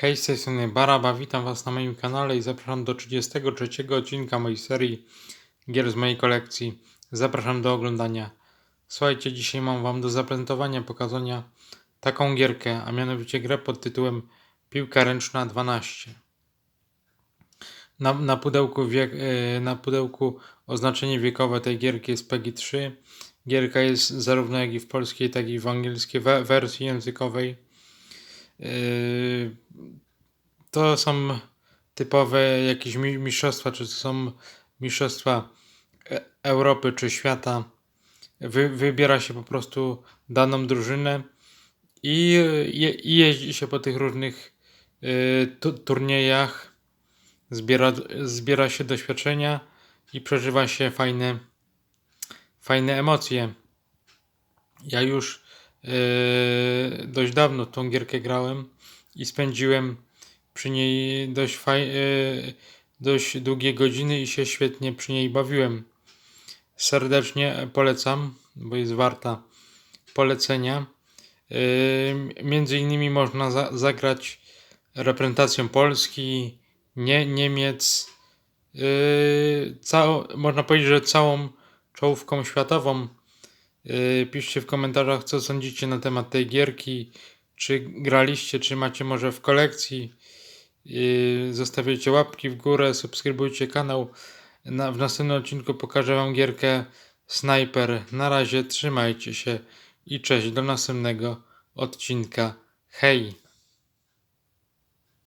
Hej, z tej strony Baraba, witam Was na moim kanale i zapraszam do 33 odcinka mojej serii gier z mojej kolekcji. Zapraszam do oglądania. Słuchajcie, dzisiaj mam Wam do zaprezentowania, pokazania taką gierkę, a mianowicie grę pod tytułem Piłka Ręczna 12. Na, na, pudełku wiek, e, na pudełku oznaczenie wiekowe tej gierki jest PEGI 3. Gierka jest zarówno jak i w polskiej, tak i w angielskiej we- wersji językowej. To są typowe jakieś mi- mistrzostwa, czy to są mistrzostwa E- Europy czy świata. Wy, wybiera się po prostu daną drużynę i, i jeździ się po tych różnych yy, tu, turniejach, zbiera, zbiera się doświadczenia i przeżywa się fajne, fajne emocje. Ja już yy, dość dawno tą gierkę grałem i spędziłem przy niej dość, faj, yy, dość długie godziny i się świetnie przy niej bawiłem. Serdecznie polecam, bo jest warta polecenia. Yy, między innymi można za, zagrać reprezentacją Polski, nie, Niemiec, yy, cał, można powiedzieć, że całą czołówką światową. Piszcie w komentarzach, co sądzicie na temat tej gierki. Czy graliście, czy macie może w kolekcji. Zostawiajcie łapki w górę, subskrybujcie kanał. Na, w następnym odcinku pokażę Wam gierkę Sniper. Na razie trzymajcie się i cześć do następnego odcinka. Hej!